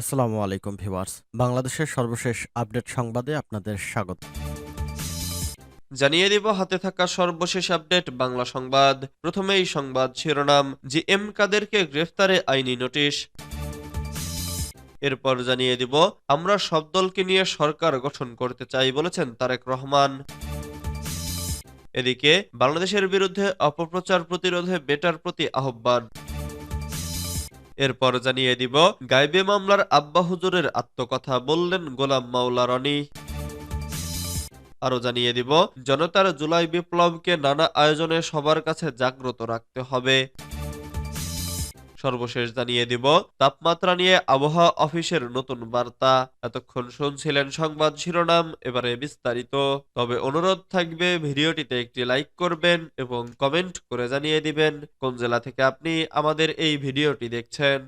আসসালামু আলাইকুম ভিউয়ার্স। বাংলাদেশের সর্বশেষ আপডেট সংবাদে আপনাদের স্বাগত। জানিয়ে দিব, হাতে থাকা সর্বশেষ আপডেট, বাংলা সংবাদ। প্রথমেই সংবাদ শিরোনাম জি এম কাদেরকে গ্রেফতারে আইনি নোটিশ। এরপর জানিয়ে দিব, আমরা সব দলকে নিয়ে সরকার গঠন করতে চাই বলেছেন তারেক রহমান। এদিকে, বাংলাদেশের বিরুদ্ধে অপপ্রচার প্রতিরোধে বেটার প্রতি আহ্বান। এরপর জানিয়ে দিব গাইবে মামলার আব্বা হুজুরের আত্মকথা বললেন গোলাম মাওলা রনি। আরও জানিয়ে দিব, জনতার জুলাই বিপ্লবকে নানা আয়োজনে সবার কাছে জাগ্রত রাখতে হবে। সর্বশেষ জানিয়ে দিব। তাপমাত্রা নিয়ে আবহাওয়া অফিসের নতুন বার্তা। এতক্ষণ শুনছিলেন সংবাদ শিরোনাম, এবারে বিস্তারিত। তবে অনুরোধ থাকবে, ভিডিওটিতে একটি লাইক করবেন এবং কমেন্ট করে জানিয়ে দিবেন, কোন জেলা থেকে আপনি আমাদের এই ভিডিওটি দেখছেন।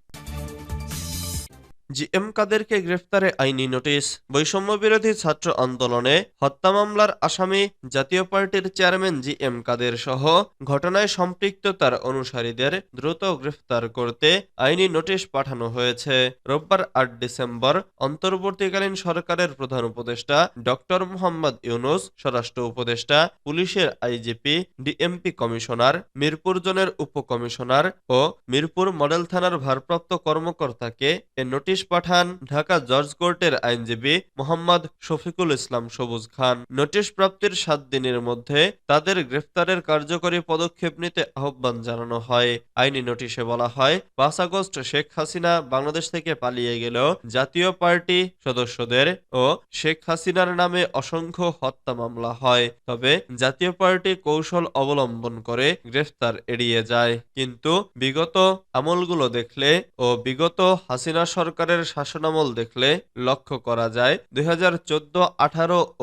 জি এম কাদেরকে গ্রেফতারে আইনি নোটিশ। বৈষম্য বিরোধী ছাত্র আন্দোলনে হত্যা মামলার আসামি জাতীয় পার্টির চেয়ারম্যান জি এম কাদের সহ ঘটনায় সম্পৃক্ত তার অনুসারীদের দ্রুত গ্রেফতার করতে আইনি নোটিশ পাঠানো হয়েছে। রোববার আট ডিসেম্বর অন্তর্বর্তীকালীন সরকারের প্রধান উপদেষ্টা ডক্টর মোহাম্মদ ইউনুস, স্বরাষ্ট্র উপদেষ্টা, পুলিশের আইজিপি, ডিএমপি কমিশনার, মিরপুর জোনের উপকমিশনার ও মিরপুর মডেল থানার ভারপ্রাপ্ত কর্মকর্তাকে এ নোটিশ পাঠান ঢাকা জর্জ কোর্টের আইনজীবী মোহাম্মদ শফিকুল ইসলাম সবুজ খান। নোটিশ প্রাপ্তির সাত দিনের মধ্যে তাদের গ্রেফতারের কার্যকরী পদক্ষেপ নিতে আহ্বান জানানো হয়। আইনি নোটিশে বলা হয়, পাঁচ আগস্ট শেখ হাসিনা বাংলাদেশ থেকে পালিয়ে গেলেও জাতীয় পার্টি সদস্যদের ও শেখ হাসিনার নামে অসংখ্য হত্যা মামলা হয়। তবে জাতীয় পার্টি কৌশল অবলম্বন করে গ্রেফতার এড়িয়ে যায়। কিন্তু বিগত আমলগুলো দেখলে ও বিগত হাসিনা সরকারের শাসনামল দেখলে লক্ষ্য করা যায়, দুই হাজার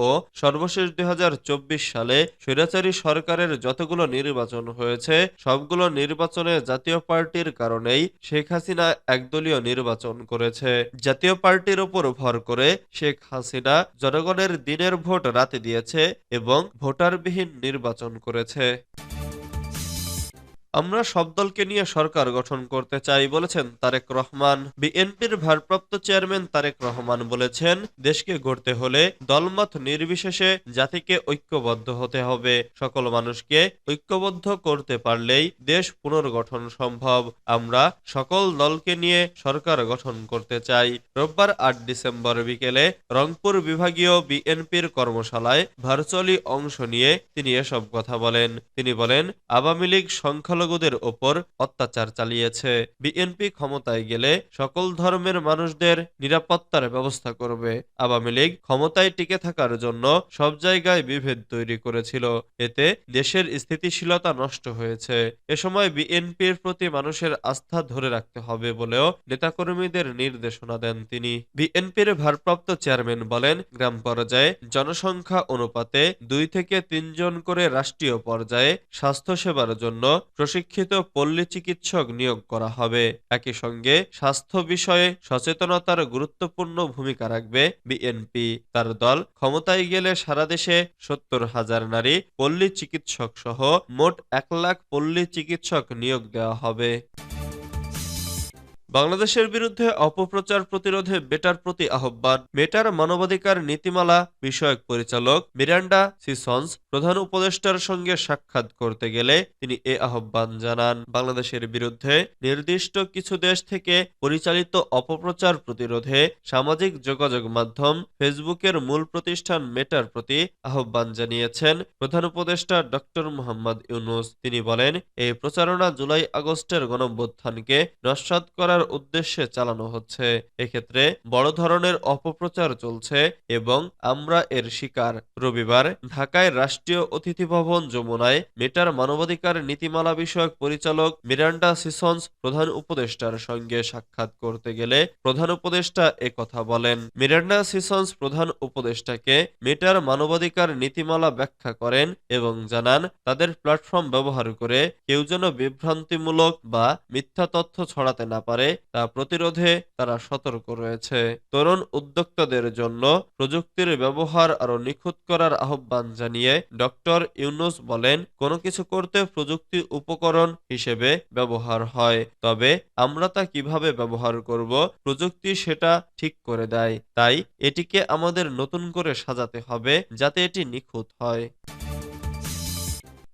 ও সর্বশেষ দুই হাজার চব্বিশ সালে স্বৈরাচারী সরকারের যতগুলো নির্বাচন হয়েছে, সবগুলো নির্বাচনে জাতীয় পার্টির কারণেই শেখ হাসিনা একদলীয় নির্বাচন করেছে। জাতীয় পার্টির উপর ভর করে শেখ হাসিনা জনগণের দিনের ভোট রাতে দিয়েছে এবং ভোটারবিহীন নির্বাচন করেছে। আমরা সব দলকে নিয়ে সরকার গঠন করতে চাই, বলেছেন তারেক রহমান। বিএনপির ভারপ্রাপ্ত চেয়ারম্যান তারেক রহমান বলেছেন, দেশকে গড়তে হলে দলমত নির্বিশেষে জাতিকে ঐক্যবদ্ধ হতে হবে। সকল মানুষকে ঐক্যবদ্ধ করতে পারলেই দেশ পুনর্গঠন সম্ভব। আমরা সকল দলকে নিয়ে সরকার গঠন করতে চাই। রোববার আট ডিসেম্বর বিকেলে রংপুর বিভাগীয় বিএনপির কর্মশালায় ভার্চুয়ালি অংশ নিয়ে তিনি এসব কথা বলেন। তিনি বলেন, আওয়ামী লীগ সংখ্যালঘুদের ওপর অত্যাচার চালিয়েছে। বিএনপি ক্ষমতায় গেলে সকল ধর্মের মানুষদের নিরাপত্তার ব্যবস্থা করবে। আওয়ামী লীগ ক্ষমতায় টিকে থাকার জন্য সব জায়গায় বিভেদ তৈরি করেছিল। এতে দেশের স্থিতিশীলতা নষ্ট হয়েছে। এ সময় বিএনপির প্রতি মানুষের আস্থা ধরে রাখতে হবে বলেও নেতাকর্মীদের নির্দেশনা দেন তিনি। বিএনপির ভারপ্রাপ্ত চেয়ারম্যান বলেন, গ্রাম পর্যায়ে জনসংখ্যা অনুপাতে দুই থেকে তিনজন করে রাষ্ট্রীয় পর্যায়ে স্বাস্থ্যসেবার জন্য প্রশিক্ষিত পল্লী চিকিৎসক নিয়োগ করা হবে। একই সঙ্গে স্বাস্থ্য বিষয়ে সচেতনতার গুরুত্বপূর্ণ ভূমিকা রাখবে বিএনপি। তার দল ক্ষমতায় গেলে সারা দেশে সত্তর হাজার নারী পল্লী চিকিৎসক সহ মোট এক লাখ পল্লী চিকিৎসক নিয়োগ দেওয়া হবে। বাংলাদেশের বিরুদ্ধে অপপ্রচার প্রতিরোধে বেটার প্রতি আহ্বান মেটার মানবাধিকার নীতিমালা বিষয়ক পরিচালক মিরান্ডা সিসন্স প্রধান উপদেষ্টার সঙ্গে সাক্ষাৎ করতে গেলে তিনি এ আহ্বান জানান। বাংলাদেশের বিরুদ্ধে নির্দিষ্ট কিছু দেশ থেকে পরিচালিত অপপ্রচার প্রতিরোধে সামাজিক যোগাযোগ মাধ্যম ফেসবুকের মূল প্রতিষ্ঠান মেটার প্রতি আহ্বান জানিয়েছেন প্রধান উপদেষ্টা ডক্টর মোহাম্মদ ইউনুস। তিনি বলেন, এই প্রচারণা জুলাই আগস্টের গণঅভ্যুত্থানকে নস্বাত করার উদ্দেশ্যে চালানো হচ্ছে। এক্ষেত্রে বড় ধরনের অপপ্রচার চলছে এবং আমরা এর শিকার। রবিবার ঢাকায় রাষ্ট্রীয় অতিথি ভবন যমুনায় মেটার মানবাধিকার নীতিমালা বিষয়ক পরিচালক মিরান্ডা সিসন্স প্রধান উপদেষ্টার সঙ্গে সাক্ষাৎ করতে গেলে প্রধান উপদেষ্টা কথা বলেন। মিরান্ডা সিসন্স প্রধান উপদেষ্টাকে মেটার মানবাধিকার নীতিমালা ব্যাখ্যা করেন এবং জানান, তাদের প্ল্যাটফর্ম ব্যবহার করে কেউ যেন বিভ্রান্তিমূলক বা মিথ্যা তথ্য ছড়াতে না পারে তা প্রতিরোধে তারা সতর্ক রয়েছে। তরুণ উদ্যোক্তাদের জন্য প্রযুক্তির ব্যবহার আরও নিখুঁত করার আহ্বান জানিয়ে ডক্টর ইউনুস বলেন, কোনো কিছু করতে প্রযুক্তি উপকরণ হিসেবে ব্যবহার হয়, তবে আমরা তা কীভাবে ব্যবহার করব, প্রযুক্তি সেটা ঠিক করে দেয়। তাই এটিকে আমাদের নতুন করে সাজাতে হবে যাতে এটি নিখুঁত হয়।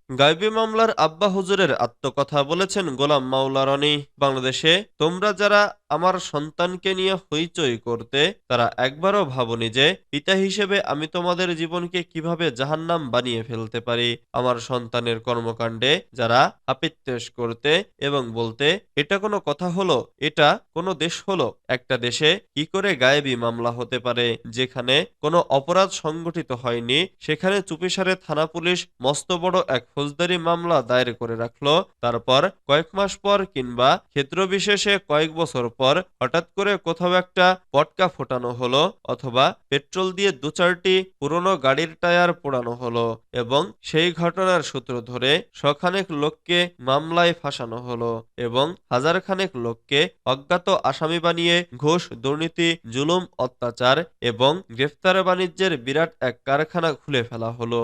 গাইবি মামলার আব্বা হুজুরের আত্মকথা বলেছেন গোলাম মাওলা রনি। বাংলাদেশে তোমরা যারা আমার সন্তানকে নিয়ে হইচই করতে তারা একবারও ভাবনি যে, পিতা হিসেবে আমি তোমাদের জীবনকে কীভাবে জাহান্নাম বানিয়ে ফেলতে পারি? আমার সন্তানের কর্মকাণ্ডে যারা হাপিত্তেশ করতে এবং বলতে, এটা কোনো কথা হলো? এটা কোনো দেশ হলো? একটা দেশে কি করে গায়েবী মামলা হতে পারে? যেখানে কোনো অপরাধ সংগঠিত হয়নি, সেখানে চুপিসারে থানা পুলিশ মস্ত বড় এক ফৌজদারি মামলা দায়ের করে রাখল। তারপর কয়েক মাস পর কিংবা ক্ষেত্রবিশেষে কয়েক বছর পর হঠাৎ করে কোথাও একটা পটকা ফোটানো হলো অথবা পেট্রোল দিয়ে দু চারটি পুরনো গাড়ির টায়ার পোড়ানো হলো এবং সেই ঘটনার সূত্র ধরে শখানেক লোককে মামলায় ফাঁসানো হলো এবং হাজারখানেক লোককে অজ্ঞাত আসামি বানিয়ে ঘুষ, দুর্নীতি, জুলুম, অত্যাচার এবং গ্রেফতার বাণিজ্যের বিরাট এক কারখানা খুলে ফেলা হলো।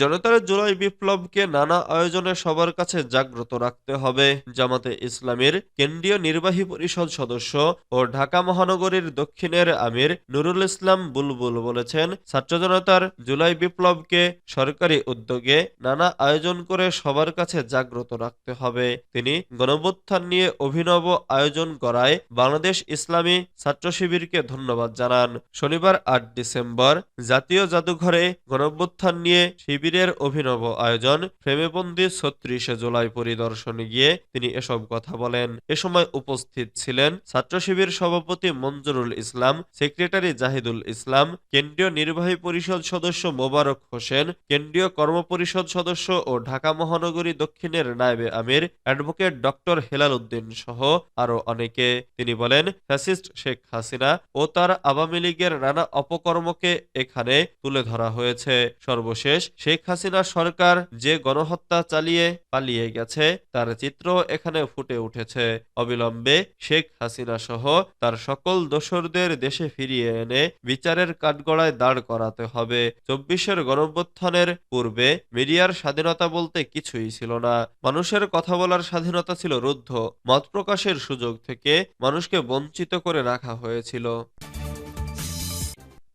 জনতার জুলাই বিপ্লবকে নানা আয়োজনে সবার কাছে জাগ্রত রাখতে হবে। জামাতে ইসলামের কেন্দ্রীয় নির্বাহী পরিষদ সদস্য ও ঢাকা মহানগরীর দক্ষিণের আমির নুরুল ইসলাম বুলবুল বলেছেন, ছাত্র জনতার জুলাই বিপ্লবকে সরকারি উদ্যোগে নানা আয়োজন করে সবার কাছে জাগ্রত রাখতে হবে। তিনি গণবোত্থান নিয়ে অভিনব আয়োজন করায় বাংলাদেশ ইসলামী ছাত্র শিবিরকে ধন্যবাদ জানান। শনিবার আট ডিসেম্বর জাতীয় জাদুঘরে গণবোত্থান নিয়ে শিবিরের অভিনব আয়োজন ফ্রেমেবন্দি ছত্রিশে জুলাই পরিদর্শনে গিয়ে তিনি এসব কথা বলেন। এ সময় উপস্থিত ছিলেন ছাত্র শিবির সভাপতি মঞ্জুরুল ইসলাম, সেক্রেটারি জাহিদুল ইসলাম, কেন্দ্রীয় নির্বাহী পরিষদ সদস্য মোবারক হোসেন, কেন্দ্রীয় কর্মপরিষদ সদস্য ও ঢাকা মহানগরী দক্ষিণের নায়েবে আমির, অ্যাডভোকেট ডক্টর হেলাল উদ্দিন সহ আরও অনেকে। তিনি বলেন, ফ্যাসিস্ট শেখ হাসিনা ও তার আওয়ামী লীগের নানা অপকর্মকে এখানে তুলে ধরা হয়েছে। সর্বশেষ শেখ হাসিনা সরকার যে গণহত্যা চালিয়ে পালিয়ে গেছে, তার চিত্র এখানে ফুটে উঠেছে। অবিলম্বে শেখ হাসিনা সহ তার সকল দোসরদের দেশে ফিরিয়ে এনে বিচারের কাঠগড়ায় দাঁড় করাতে হবে। চব্বিশের গণঅভ্যুত্থানের পূর্বে মিডিয়ার স্বাধীনতা বলতে কিছুই ছিল না। মানুষের কথা বলার স্বাধীনতা ছিল রুদ্ধ। মত প্রকাশের সুযোগ থেকে মানুষকে বঞ্চিত করে রাখা হয়েছিল।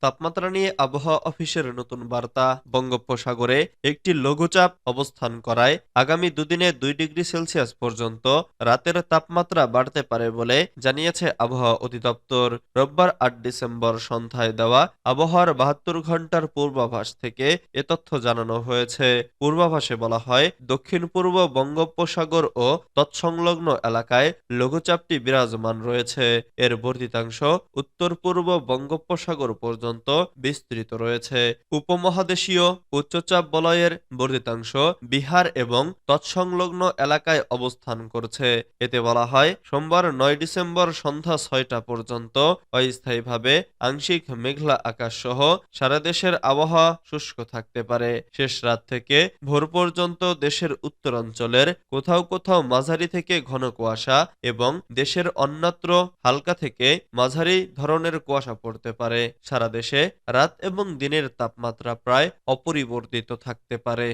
তাপমাত্রা নিয়ে আবহাওয়া অফিসের নতুন বার্তা। বঙ্গোপসাগরে একটি লঘুচাপ অবস্থান করায় আগামী দুদিনে দুই ডিগ্রি সেলসিয়াস পর্যন্ত রাতের তাপমাত্রা বাড়তে পারে বলে জানিয়েছে আবহাওয়া অধিদপ্তর। রোববার আট ডিসেম্বর সন্ধ্যায় দেওয়া আবহাওয়ার বাহাত্তর ঘণ্টার পূর্বাভাস থেকে এ তথ্য জানানো হয়েছে। পূর্বাভাসে বলা হয় দক্ষিণ পূর্ব বঙ্গোপসাগর ও তৎসংলগ্ন এলাকায় লঘুচাপটি বিরাজমান রয়েছে। এর বর্ধিতাংশ উত্তর পূর্ব বঙ্গোপসাগর পর্যন্ত বিস্তৃত রয়েছে। উপমহাদেশীয় উচ্চচাপ বলয়ের বর্ধিতাংশ বিহার এবং তৎসংলগ্ন এলাকায় অবস্থান করছে। এতে বলা হয়, সোমবার নয় ডিসেম্বর সন্ধ্যা ছয়টা পর্যন্ত অস্থায়ীভাবে আংশিক মেঘলা আকাশ সহ সারা দেশের আবহাওয়া শুষ্ক থাকতে পারে। শেষ রাত থেকে ভোর পর্যন্ত দেশের উত্তরাঞ্চলের কোথাও কোথাও মাঝারি থেকে ঘন কুয়াশা এবং দেশের অন্যত্র হালকা থেকে মাঝারি ধরনের কুয়াশা পড়তে পারে। সারা দেশে রাত এবং দিনের তাপমাত্রা প্রায় অপরিবর্তিত থাকতে পারে।